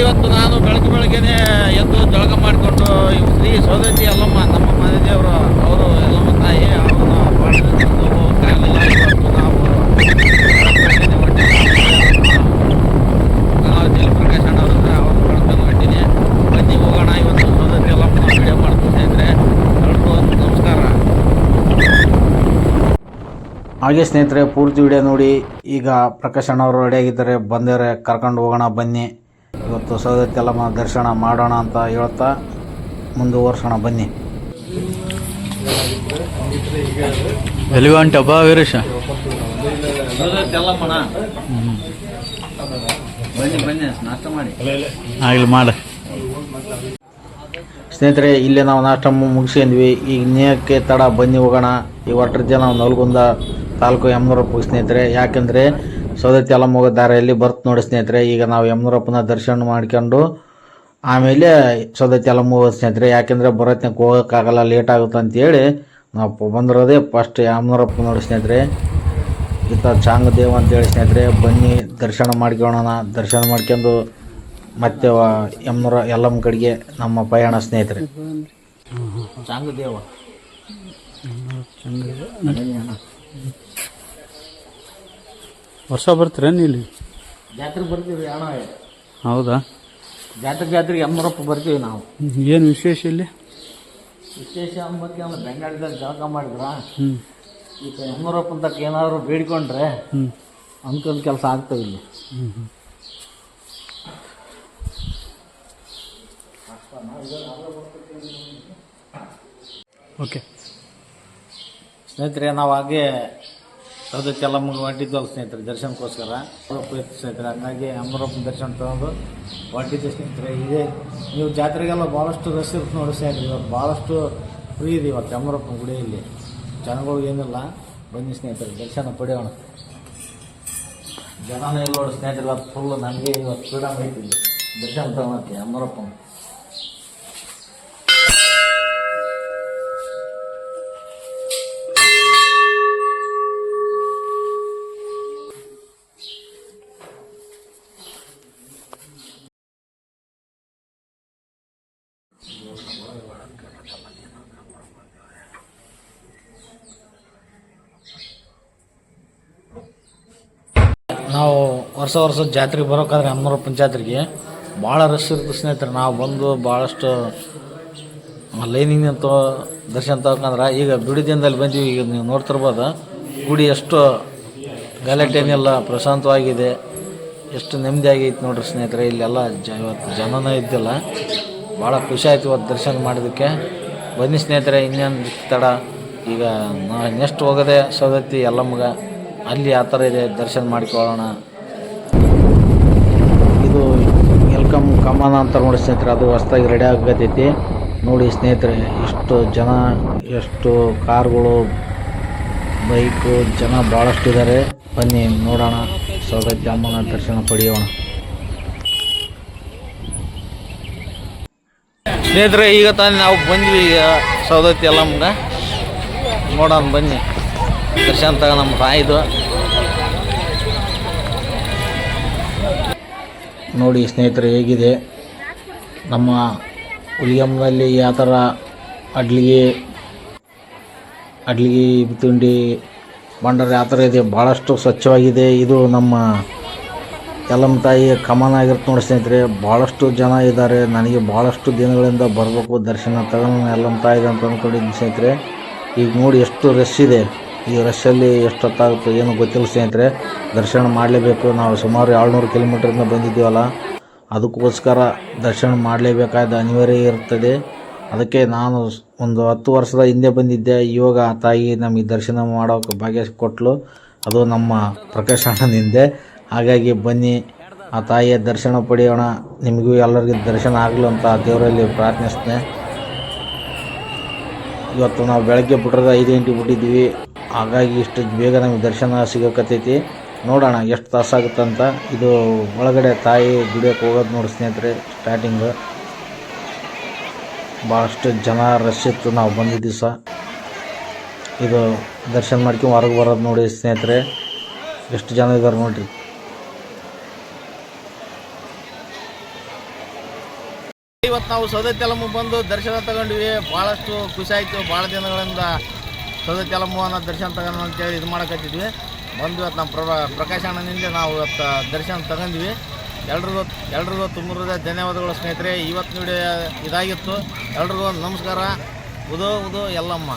ಇವತ್ತು ನಾನು ಬೆಳಗ್ಗೆ ಬೆಳಗ್ಗೆನೆ ಎದ್ದು ಜಳಕ ಮಾಡಿಕೊಂಡು ಶ್ರೀ ಸೋದತಿ ಎಲ್ಲಮ್ಮ ನಮ್ಮ ಮನೆ ಅವರು, ಎಲ್ಲಮ್ಮ ತಾಯಿ ಅವರು ಕಾಲಿಲ್ಲ ಇವತ್ತು ನಾವು. ನಾವು ಜಲಪ್ರಕಾಶ್ ಅಣ್ಣ ಅವ್ರ ಹತ್ರ ಅವ್ರು ಕಳ್ಕೊಂಡು ಹೊಂಟೀನಿ ಬನ್ನಿ, ಹೋಗೋಣ. ಇವತ್ತು ಸೌದತ್ತಿ ಎಲ್ಲಮ್ಮನ ವಿಡಿಯೋ ಮಾಡ್ತೀನಿ ಸ್ನೇಹಿತರೆ ಎಲ್ರಿಗೂ ನಮಸ್ಕಾರ. ಹಾಗೆ ಸ್ನೇಹಿತರೆ, ಪೂರ್ತಿ ವಿಡಿಯೋ ನೋಡಿ. ಈಗ ಪ್ರಕಾಶ್ ಅಣ್ಣವರು ರೆಡಿಯಾಗಿದ್ದಾರೆ ಬಂದರೆ ಕರ್ಕೊಂಡು ಹೋಗೋಣ. ಬನ್ನಿ. ಇವತ್ತು ಸೌದತ್ತಿ ದರ್ಶನ ಮಾಡೋಣ ಅಂತ ಹೇಳ್ತಾ ಮುಂದುವರ್ಸೋಣ, ಬನ್ನಿ. ಎಲಿವಂಟ್ ಹಬ್ಬ, ವೀರೇಶ? ಸ್ನೇಹಿತರೆ, ಇಲ್ಲೇ ನಾವು ನಾಷ್ಟ ಮುಗಿಸಿದ್ವಿ ಈಗ ನೇಯಕ್ಕೆ ತಡ, ಬನ್ನಿ ಹೋಗೋಣ. ಈ ಜನ ನಾವು ನಲ್ಗುಂದ ತಾಲೂಕು ಎಮ್ನೂರಪ್ಪ ಸ್ನೇಹಿತರೆ. ಯಾಕೆಂದರೆ ಸೌದತ್ತಿ ಹೋಗೋ ದಾರಿಯಲ್ಲಿ ಬರ್ತ್ ನೋಡಿ ಸ್ನೇಹಿತರೆ ಈಗ ನಾವು ಯಮನೂರಪ್ಪನ ದರ್ಶನ ಮಾಡ್ಕೊಂಡು ಆಮೇಲೆ ಸೌದತ್ತಿ ಎಲ್ಲ ಹೋಗೋದು ಸ್ನೇಹಿತರೆ ಯಾಕೆಂದರೆ ಬರೋತ್ನಕ್ಕೆ ಹೋಗೋಕ್ಕಾಗಲ್ಲ ಲೇಟ್ ಆಗುತ್ತೆ ಅಂತೇಳಿ ನಾವು ಬಂದಿರೋದೇ ಫಸ್ಟ್ ಯಮನೂರಪ್ಪ ನೋಡಿ ಸ್ನೇಹಿತರೆ. ಈತ ಚಾಂಗ್ ಅಂತ ಅಂತೇಳಿ ಸ್ನೇಹಿತರೆ ಬನ್ನಿ ದರ್ಶನ ಮಾಡ್ಕೊಳ್ಳೋಣ. ದರ್ಶನ ಮಾಡ್ಕೊಂಡು ಮತ್ತೆ ವ- ಯಮನೂರ ಎಲ್ಲಮ್ಮ ಕಡೆಗೆ ನಮ್ಮ ಪಯಣ ಸ್ನೇಹಿತರೆ. ಚಾಂಗ ದೇವ ವರ್ಷ ಬರ್ತೀರೇನು ಇಲ್ಲಿ? ಜಾತ್ರೆಗೆ ಬರ್ತೀವಿ ಅಣ್ಣ. ಹೌದಾ? ಜಾತ್ರೆ ಜಾತ್ರೆಗೆ ಎಮ್ಮರಪ್ಪ ಬರ್ತೀವಿ ನಾವು. ಏನು ವಿಶೇಷ ಇಲ್ಲಿ? ವಿಶೇಷ ಅಂಬಕ್ಕೆ ಅಂದ್ರೆ ಬೆಂಗಾಳಿದಾಗ ಜಳಕ ಮಾಡಿದ್ರ. ಹ್ಞೂ ಈಗ ಎಮ್ಮರಪ್ಪ ಅಂತ ಏನಾದರೂ ಬೇಡಿಕೊಂಡ್ರೆ ಹ್ಞೂ ಅನ್ಕೊಂಡ್ ಕೆಲಸ ಆಗ್ತವೆ ಇಲ್ಲಿ. ಓಕೆ. ಸ್ನೇಹಿತರೆ ನಾವು ಹಾಗೆ ಸೌದಕ್ಕೆಲ್ಲ ಮುಗಿ ಹೊಂಟಿದ್ವಲ್ಲ ಸ್ನೇಹಿತರೆ, ದರ್ಶನಕ್ಕೋಸ್ಕರ. ಇತ್ತು ಸ್ನೇಹಿತರೆ, ಹಂಗಾಗಿ ಅಮರಪ್ಪನ ದರ್ಶನ ತಗೊಂಡು ಹೊಂಟಿದ್ದೆ ಸ್ನೇಹಿತರೆ. ಇದೇ, ನೀವು ಜಾತ್ರೆಗೆಲ್ಲ ಭಾಳಷ್ಟು ರಶ್ ಇರುತ್ತೆ ನೋಡಿ ಸ್ನೇಹಿತರೆ ಇವತ್ತು ಭಾಳಷ್ಟು ಫ್ರೀ ಇದೆ ಇವತ್ತು ಅಮರಪ್ಪನ ಗುಡಿಯಲ್ಲಿ ಏನಿಲ್ಲ, ಬನ್ನಿ ಸ್ನೇಹಿತರೆ, ದರ್ಶನ ಪಡೆಯೋಣ. ಜನನೇ ಇಲ್ಲ ನೋಡಿ ಸ್ನೇಹಿತರೆ, ಇವತ್ತು ಫುಲ್ ನನಗೆ ಇವತ್ತು ಫ್ರೀಡಮ್ ಐತಿ ದರ್ಶನ ತಗೊಳಕ್ಕೆ ಅಮರಪ್ಪನ ನಾವು ವರ್ಷ ವರ್ಷ ಜಾತ್ರೆಗೆ ಬರೋಕ್ಕಾದ್ರೆ ಅಮ್ಮರ ಪಂಚಾಯತ್ರಿಗೆ ಭಾಳ ರಶ್ ಇರುತ್ತೆ ಸ್ನೇಹಿತರೆ. ನಾವು ಬಂದು ಭಾಳಷ್ಟು ಲೈನಿಂಗ್ ನಿಂತು ದರ್ಶನ ತಗೊಂಡ್ರೆ ಈಗ ಬಿಡಿ ದಿನದಲ್ಲಿ ಬಂದೀವಿ, ಈಗ ನೀವು ನೋಡ್ತಿರ್ಬೋದು. ಗುಡಿ ಎಷ್ಟು ಗಲಾಟೆನೆಲ್ಲ ಪ್ರಶಾಂತವಾಗಿದೆ. ಎಷ್ಟು ನೆಮ್ಮದಿ ಆಗೈತೆ ನೋಡ್ರಿ ಸ್ನೇಹಿತರೆ. ಇಲ್ಲೆಲ್ಲ ಜ ಇವತ್ತು ಜನನೂ ಇದ್ದಿಲ್ಲ. ಭಾಳ ಖುಷಿ ಆಯ್ತು ಇವತ್ತು ದರ್ಶನ ಮಾಡೋದಕ್ಕೆ ಬನ್ನಿ ಸ್ನೇಹಿತರೆ, ಇನ್ನೇನು ತಡ. ಈಗ ನಾ ನೆಕ್ಸ್ಟ್ ಹೋಗೋದೆ ಸೌದತ್ತಿ ಎಲ್ಲಮ್ಮಗ ಅಲ್ಲಿ ಆ ಥರ ಇದೆ, ದರ್ಶನ ಮಾಡಿಕೊಳ್ಳೋಣ. ಇದು ವೆಲ್ಕಮ್ ಕಮಾನ ಅಂತ ನೋಡಿ ಸ್ನೇಹಿತರೆ, ಅದು ಹೊಸ್ದಾಗಿ ರೆಡಿ ಆಗತೈತಿ ನೋಡಿ ಸ್ನೇಹಿತರೆ ಎಷ್ಟು ಜನ, ಎಷ್ಟು ಕಾರ್ಗಳು, ಬೈಕು, ಜನ ಭಾಳಷ್ಟು ಇದ್ದಾರೆ ಬನ್ನಿ ನೋಡೋಣ. ಸೌದತ್ತಿ ಅಮ್ಮನ ದರ್ಶನ ಪಡೆಯೋಣ. ಸ್ನೇಹಿತರೆ, ಈಗ ತಾನೇ ನಾವು ಬಂದ್ವಿ ಈಗ ಸೌದತ್ತಿ ಅಲ್ಲಮ್ಮಗ ನೋಡೋಣ, ಬನ್ನಿ. ದರ್ಶನ ತಗ ನಮ್ಮ ತಾಯಿದು ನೋಡಿ ಸ್ನೇಹಿತರೆ ಹೇಗಿದೆ. ನಮ್ಮ ಹುಲಿಯಮ್ಮನಲ್ಲಿ ಯಾವ ಥರ ಅಡ್ಲಿಗೆ ಅಡ್ಲಿಗೆ ತಿಂಡಿ ಬಂಡರ್ ಯಾವ ಥರ ಇದೆ? ಭಾಳಷ್ಟು ಸ್ವಚ್ಛವಾಗಿದೆ. ಇದು ನಮ್ಮ ಎಲ್ಲಮ್ಮ ತಾಯಿ ಕಮನ್ ಆಗಿರುತ್ತೆ ನೋಡಿ ಸ್ನೇಹಿತರೆ. ಭಾಳಷ್ಟು ಜನ ಇದ್ದಾರೆ. ನನಗೆ ಭಾಳಷ್ಟು ದಿನಗಳಿಂದ ಬರಬೇಕು ದರ್ಶನ ತಗೊಂಡು ಎಲ್ಲಮ್ಮ ತಾಯಿದೆ ಅಂತ ಅಂದ್ಕೊಂಡಿದ್ದೀನಿ ಸ್ನೇಹಿತರೆ. ಈಗ ನೋಡಿ ಎಷ್ಟು ರಶ್ ಇದೆ. ಈ ರಶಲ್ಲಿ ಎಷ್ಟು ಹೊತ್ತಾಗುತ್ತೆ ಏನು ಗೊತ್ತಿಲ್ಲ ಸ್ನೇಹಿತರೆ. ದರ್ಶನ ಮಾಡಲೇಬೇಕು. ನಾವು ಸುಮಾರು ಏಳ್ನೂರು ಕಿಲೋಮೀಟ್ರಿಂದ ಬಂದಿದ್ದೀವಲ್ಲ. ಅದಕ್ಕೋಸ್ಕರ ದರ್ಶನ ಮಾಡಲೇಬೇಕಾದ ಅನಿವಾರ್ಯ ಇರ್ತದೆ ಅದಕ್ಕೆ ನಾನು ಒಂದು ಹತ್ತು ವರ್ಷದ ಹಿಂದೆ ಬಂದಿದ್ದೆ. ಇವಾಗ ಆ ತಾಯಿ ನಮಗೆ ದರ್ಶನ ಮಾಡೋಕೆ ಭಾಗ್ಯ ಕೊಟ್ಟಲು ಅದು ನಮ್ಮ ಪ್ರಕಾಶ್ ಅಣ್ಣನಿಂದೆ ಹಾಗಾಗಿ ಬನ್ನಿ, ಆ ತಾಯಿಯ ದರ್ಶನ ಪಡೆಯೋಣ. ನಿಮಗೂ ಎಲ್ಲರಿಗೂ ದರ್ಶನ ಆಗಲು ಅಂತ ದೇವರಲ್ಲಿ ಪ್ರಾರ್ಥಿಸ್ತೇನೆ. ಇವತ್ತು ನಾವು ಬೆಳಗ್ಗೆ ಬಿಟ್ಟರೆ ಐದು ಗಂಟೆಗೆ ಬಿಟ್ಟಿದ್ವಿ ಹಾಗಾಗಿ ಇಷ್ಟು ಬೇಗ ನಮಗೆ ದರ್ಶನ ಸಿಗೋಕತ್ತೈತಿ ನೋಡೋಣ, ಎಷ್ಟು ತಾಸಾಗುತ್ತಂತ ಇದು ಒಳಗಡೆ ತಾಯಿ ದುಡಿಯೋಕೆ ಹೋಗೋದು ನೋಡಿ ಸ್ನೇಹಿತರೆ ಸ್ಟಾರ್ಟಿಂಗ್ ಭಾಳಷ್ಟು ಜನ ರಶ್ ಇತ್ತು ನಾವು ಬಂದಿದ್ದ ದಿವಸ. ಇದು ದರ್ಶನ ಮಾಡ್ಕೊಂಡು ಹೊರಗೆ ಬರೋದು ನೋಡಿ ಸ್ನೇಹಿತರೆ, ಎಷ್ಟು ಜನ ಇದ್ದಾರೆ ನೋಡಿರಿ. ಇವತ್ತು ನಾವು ಸೌದತ್ತೆಲಮ್ಮ ಬಂದು ದರ್ಶನ ತಗೊಂಡ್ವಿ. ಭಾಳಷ್ಟು ಖುಷಿ ಆಯಿತು ಭಾಳ ದಿನಗಳಿಂದ. ಸೌದತ್ತೆಲಮ್ಮ ಅನ್ನೋ ದರ್ಶನ ತಗೋಣ ಅಂತೇಳಿ ಇದು ಮಾಡಕತ್ತಿದ್ವಿ. ಬಂದು ಇವತ್ತು ನಮ್ಮ ಪ್ರಭಾ ಪ್ರಕಾಶ್ ನಾವು ಇವತ್ತು ದರ್ಶನ ತಗೊಂಡ್ವಿ. ಎಲ್ರಿಗೂ ಎಲ್ರಿಗೂ ತುಂಬ ಧನ್ಯವಾದಗಳು ಸ್ನೇಹಿತರೆ. ಇವತ್ತು ನೋಡಿ ಇದಾಗಿತ್ತು. ಎಲ್ರಿಗೂ ನಮಸ್ಕಾರ. ಉದೋ ಉದೋ ಎಲ್ಲಮ್ಮ